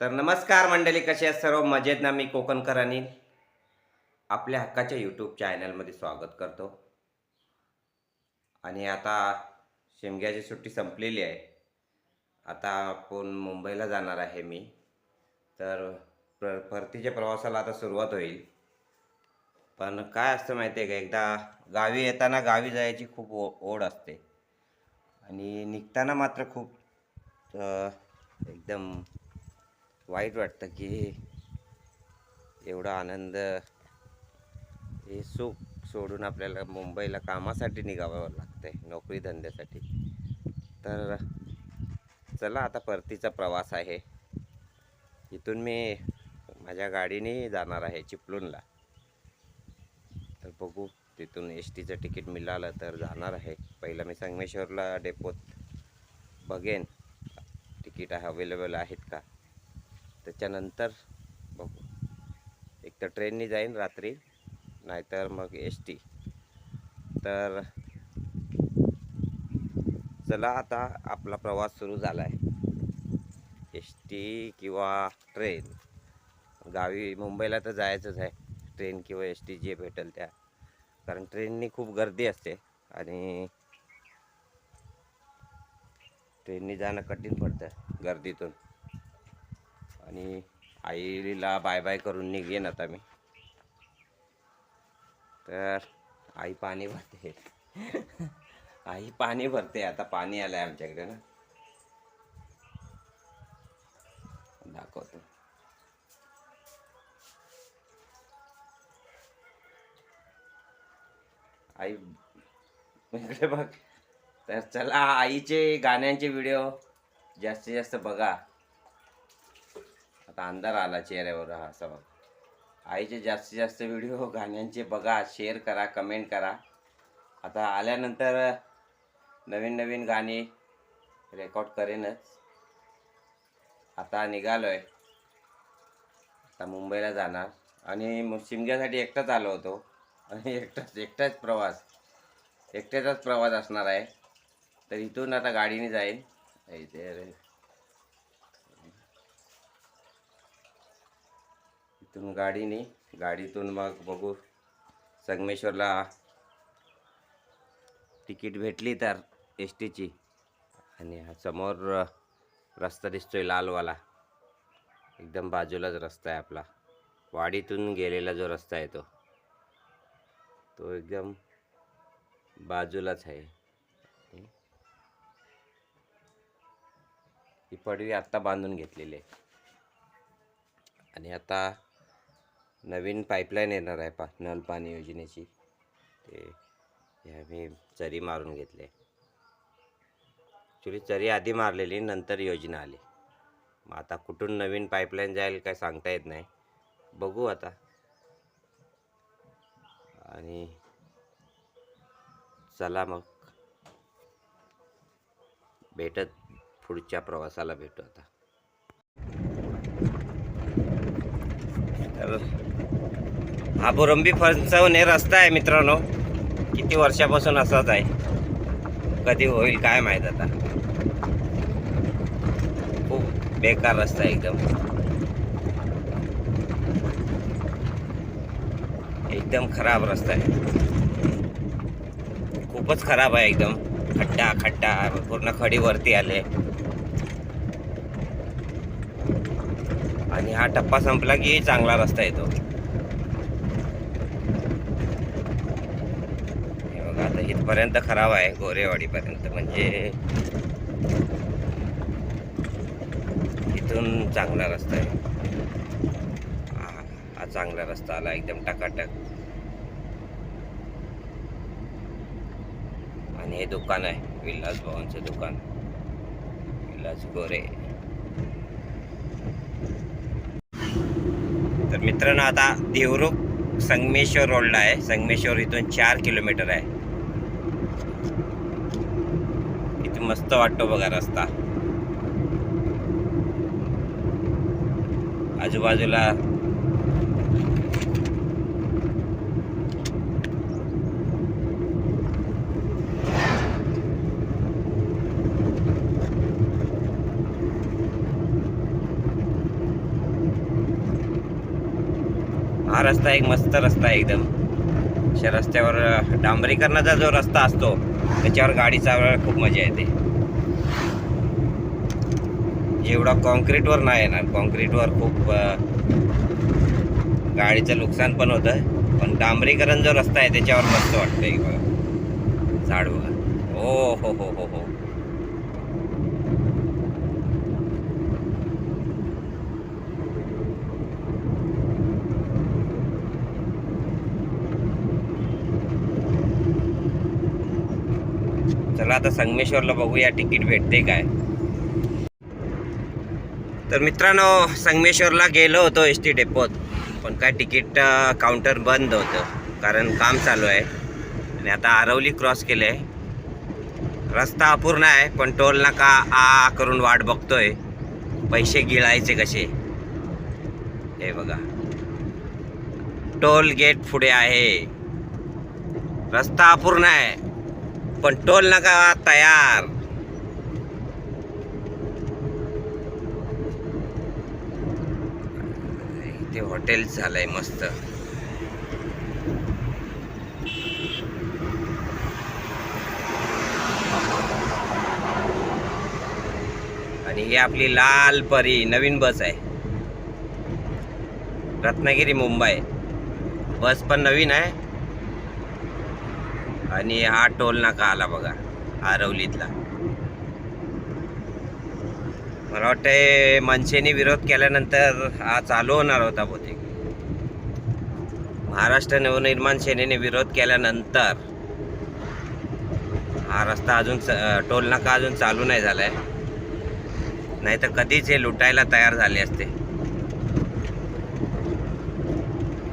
तर नमस्कार मंडळी कसे आहेत सर्व? मजेत ना? मी कोकणकरांनी आपल्या हक्काच्या यूट्यूब चॅनलमध्ये स्वागत करतो. आणि आता शिमग्याची सुट्टी संपलेली आहे. आता आपण मुंबईला जाणार आहे मी. तर प्र परतीच्या प्रवासाला आता सुरुवात होईल. पण काय असतं माहिती आहे का? एकदा गावी येताना गावी जायची खूप ओ ओढ असते. आणि निघताना मात्र खूप एकदम वाईट वाटतं की एवढा आनंद हे सुख सोडून आपल्याला मुंबईला कामासाठी निघावं लागतंय नोकरी धंद्यासाठी. तर चला आता परतीचा प्रवास आहे. इथून मी माझ्या गाडीने जाणार आहे चिपळूणला. तर बघू तिथून एस टीचं तिकीट मिळालं तर जाणार आहे. पहिलं मी संगमेश्वरला डेपोत बघेन तिकीट अवेलेबल आहेत का? त्याच्यानंतर बघू. एक तर ट्रेननी जाईन रात्री नाहीतर मग एस टी. तर चला आता आपला प्रवास सुरू झाला आहे एस टी किंवा ट्रेन. गावी मुंबईला तर जायचंच आहे. ट्रेन किंवा एस टी जे भेटेल त्या. कारण ट्रेननी खूप गर्दी असते आणि ट्रेननी जाणं कठीण पडतं गर्दीतून. आणि आईला बाय बाय करून निघेन आता मी. तर आई पाणी भरते. आई पाणी भरते आता पाणी आलंय आमच्याकडे ना. दाखवतो. आई इकडे बघ. तर चला आईचे गाण्यांचे व्हिडिओ जास्तीत जास्त बघा. आता अंधार आला चेहऱ्यावर हा असा आईचे जास्तीत जास्त व्हिडिओ गाण्यांचे बघा शेअर करा कमेंट करा. आता आल्यानंतर नवीन नवीन गाणी रेकॉर्ड करेनच. आता निघालोय. आता मुंबईला जाणार. आणि मग शिमग्यासाठी एकटाच आलो होतो. आणि एकटाच एकटाच प्रवास. एकट्याचाच प्रवास असणार आहे. तर इथून आता गाडीने जाईन. इथे इथून गाडीने गाडीतून मग बघू. संगमेश्वरला तिकीट भेटली तर एस टीची आणि हा समोर रस्ता दिसतोय लालवाला. एकदम बाजूलाच रस्ता आहे आपला. वाडीतून गेलेला जो रस्ता आहे तो. तो एकदम बाजूलाच आहे. ही पडवी आत्ता बांधून घेतलेली आहे. आणि आता नवीन पाईपलाईन येणार आहे पा नल पाणी योजनेची. ते हे मी चरी मारून घेतले. ॲक्च्युली चरी आधी मारलेली नंतर योजना आली. मग आता कुठून नवीन पाईपलाईन जाईल काय सांगता येत नाही. बघू आता. आणि चला मग. भेटत पुढच्या प्रवासाला भेटू आता. तर हा बुरंबी फणसवणे रस्ता आहे मित्रांनो. किती वर्षापासून असाच आहे. कधी होईल काय माहीत आता. खूप बेकार रस्ता आहे एकदम. एकदम खराब रस्ता आहे. खूपच खराब आहे एकदम. खड्डा खड्डा पूर्ण खडीवरती आले. आणि हा टप्पा संपला की चांगला रस्ता येतो. हे बघा आता इथपर्यंत खराब आहे गोरेवाडीपर्यंत. म्हणजे इथून चांगला रस्ता आहे. हा हा चांगला रस्ता आला एकदम टकाटक. आणि हे दुकान आहे विलास भवनचं दुकान. विलास गोरे. तर मित्रांनो आता देवरुख संगमेश्वर रोडला आहे. संगमेश्वर इथून चार किलोमीटर आहे. इथे मस्त वाटतो बघा रस्ता. आजूबाजूला रस्ता एक मस्त रस्ता आहे एकदम. अशा रस्त्यावर डांबरीकरणाचा जो रस्ता असतो त्याच्यावर गाडी चालवायला खूप मजा येते. एवढा कॉन्क्रीटवर नाही येणार कॉन्क्रीटवर खूप गाडीचं नुकसान पण होतं. पण डांबरीकरण जो रस्ता आहे त्याच्यावर मस्त वाटतं एक बघा झाड बघा. हो हो हो हो हो. चला आता संगमेश्वरला बघूया तिकीट भेटते काय. तर मित्रांनो संगमेश्वरला गेलो होतो एस टी डेपोत पण काय तिकीट काउंटर बंद होतं कारण काम चालू आहे. आणि आता आरवली क्रॉस केलं आहे रस्ता अपूर्ण आहे पण टोल नाका आ करून वाट बघतोय. पैसे गिळायचे कसे? हे बघा. टोल गेट पुढे आहे. रस्ता अपूर्ण आहे. पण टोल नाका तयार इथे हॉटेल झालंय मस्त. आणि ही आपली लाल परी नवीन बस आहे. रत्नागिरी मुंबई. बस पण नवीन आहे. आणि हा टोल नाका आला बघा आरवलीतला. मला वाटतंय मनसेने विरोध केल्यानंतर हा चालू होणार होता बहुतेक. महाराष्ट्र नवनिर्माण सेनेने विरोध केल्यानंतर हा रस्ता अजून टोल नाका अजून चालू नाही झालाय. नाही तर कधीच हे लुटायला तयार झाले असते.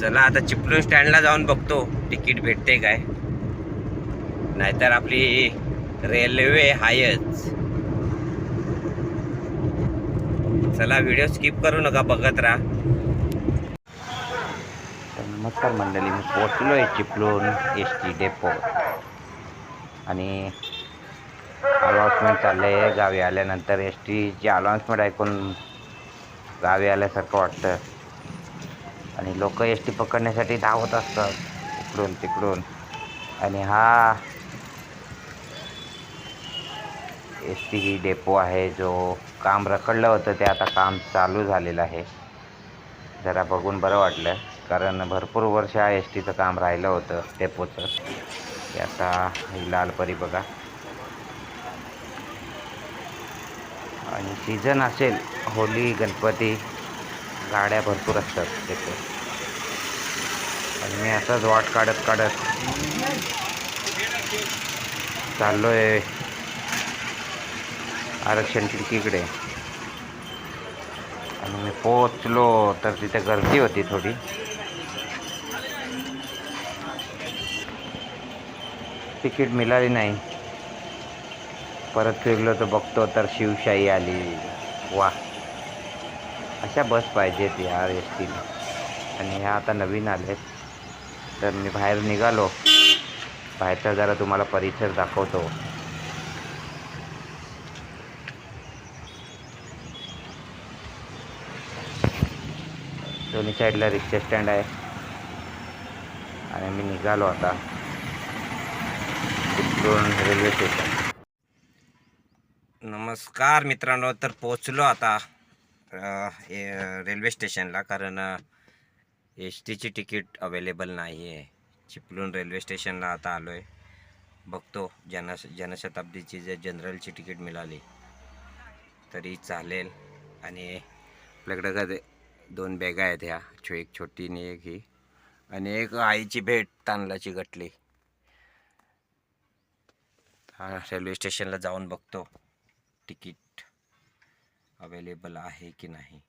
चला आता चिपळूण स्टँडला जाऊन बघतो तिकीट भेटते काय. नाहीतर आपली रेल्वे हायच. चला व्हिडिओ स्किप करू नका बघत राहा. नमस्कार मंडळी मी पोचलो आहे चिपलून एस टी डेपो. आणि अनाऊन्समेंट चाललं आहे गावी आल्यानंतर एस टीची अनाउन्समेंट ऐकून गावी आल्यासारखं वाटतं. आणि लोक एस टी पकडण्यासाठी धावत असतात इकडून तिकडून. आणि हा एस टी ही डेपो आहे जो काम रखडलं होतं ते आता काम चालू झालेलं आहे. जरा बघून बरं वाटलं कारण भरपूर वर्ष हा एस टीचं काम राहिलं होतं डेपोचं. आता ही लाल परी बघा. आणि सीझन असेल होली गणपती गाड्या भरपूर असतात डेपो आणि मी असंच वाट काढत काढत चाललो आहे आरक्षण खिडकीकडे. आणि मी पोचलो तर तिथे गर्दी होती थोडी. तिकीट मिळाली नाही. परत फिरलो तर बघतो तर शिवशाही आली. वा. अशा बस पाहिजेत यार एस टीला आणि ह्या आता नवीन आलेत. तर मी बाहेर निघालो. बाहेरचा जरा तुम्हाला परिसर दाखवतो. दोन्ही साईडला रिक्षा स्टँड आहे. आणि मी निघालो आता चिपळूण रेल्वे स्टेशन. नमस्कार मित्रांनो तर पोचलो आता रेल्वे स्टेशनला कारण एस टीची तिकीट अवेलेबल नाही आहे चिपळूण रेल्वे स्टेशनला आता आलो आहे बघतो जन जनशताब्दीची जर जनरलची तिकीट मिळाली तरी चालेल. आणि आपल्याकडं का दोन बॅगा आहेत ह्या. छो एक छोटी आणि एक ही. आणि एक आईची भेट तांदळाची गटली. रेल्वे स्टेशनला जाऊन बघतो. तिकीट अवेलेबल आहे की नाही.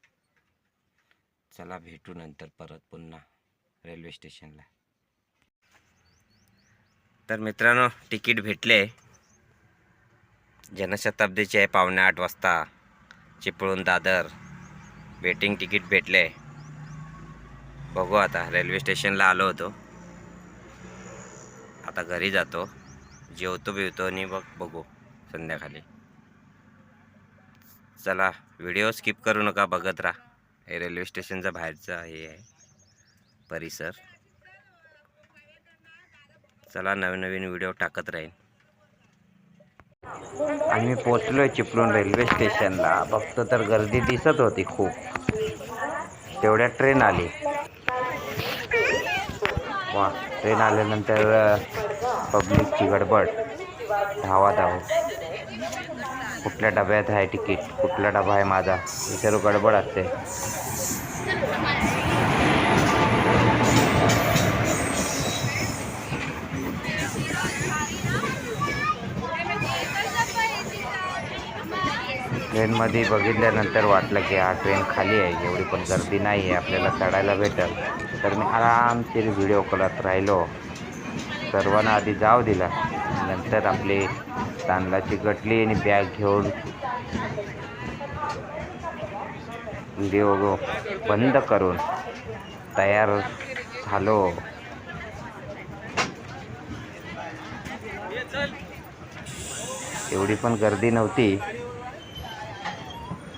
चला भेटू नंतर परत पुन्हा रेल्वे स्टेशनला. तर मित्रांनो तिकीट भेटले. जनशताब्दीचे आहे पावणे आठ वाजता. चिपळूण दादर. वेटिंग तिकीट भेटले. बघू आता रेल्वे स्टेशनला आलो होतो. आता घरी जातो. जेवतो बिवतो आणि बघ बघू संध्याकाळी. चला व्हिडिओ स्किप करू नका बघत राहा. हे रेल्वे स्टेशनचा बाहेरचा हे आहे परिसर. चला नवीन नवीन व्हिडिओ टाकत राहीन. आम्ही पोचलोय चिपळूण रेल्वे स्टेशनला बघतो तर गर्दी दिसत होती खूप. तेवढ्या ट्रेन आली. वा ट्रेन आल्यानंतर पब्लिकची गडबड. धावाधाव कुठल्या डब्यात आहे तिकीट कुठला डबा आहे माझा? विचारू गडबड असते. ट्रेनमध्ये बघितल्यानंतर वाटलं की हा ट्रेन खाली आहे एवढी पण गर्दी नाही आहे आपल्याला चढायला भेटल. तर मी आरामशीर व्हिडिओ करत राहिलो. सर्वांना आधी जाव दिला. नंतर आपली तांदळाची गटली आणि बॅग घेऊन व्हिडिओ बंद करून तयार झालो. एवढी पण गर्दी नव्हती.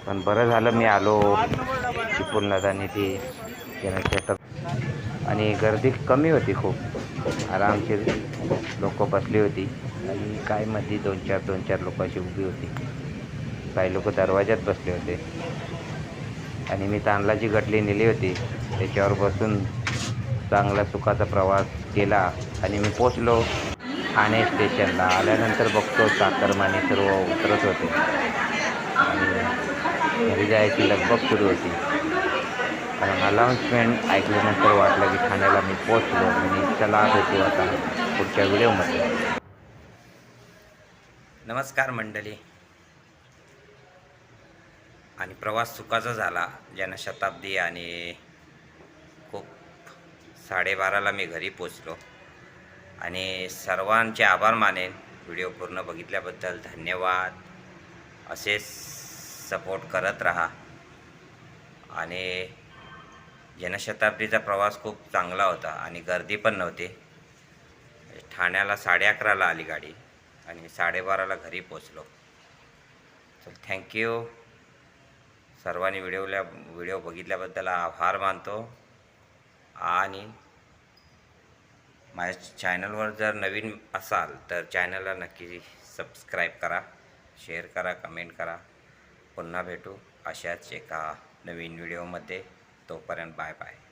पण बरं झालं मी आलो. चिपळूणला आणि शेतात आणि गर्दी कमी होती खूप. आरामशीर लोक बसली होती. आणि काय मध्ये दोन चार दोन चार लोक अशी उभी होती. काही लोक दरवाज्यात बसले होते. आणि मी तांदळाची गटली नेली होती. त्याच्यावर बसून चांगला सुखाचा प्रवास केला. आणि मी पोचलो ठाणे स्टेशनला. आल्यानंतर बघतो चाकरमाने सर्व उतरत होते. घरी जायची लगबग सुरू होती. कारण अनाऊन्समेंट ऐकल्यानंतर वाटलं की ठाण्याला मी पोचलो आणि चला भेटू आता पुढच्या व्हिडिओमध्ये. नमस्कार मंडळी. आणि प्रवास सुखाचा झाला जनशताब्दी आणि खूप साडेबाराला मी घरी पोचलो आणि सर्वांचे आभार मानेन. व्हिडिओ पूर्ण बघितल्याबद्दल धन्यवाद. असेच सपोर्ट करत राहा. आणि जनशताब्दीचा प्रवास खूप चांगला होता आणि गर्दी पण नव्हती. ठाण्याला साडे अकराला आली गाडी आणि साडेबाराला घरी पोचलो चल थँक्यू सर्वांनी व्हिडिओला व्हिडिओ बघितल्याबद्दल आभार मानतो. आणि माझ्या चॅनलवर जर नवीन असाल तर चॅनलला नक्की सबस्क्राईब करा शेअर करा कमेंट करा. पुन्हा भेटू अशाच एका नवीन व्हिडिओमध्ये. तोपर्यंत बाय बाय.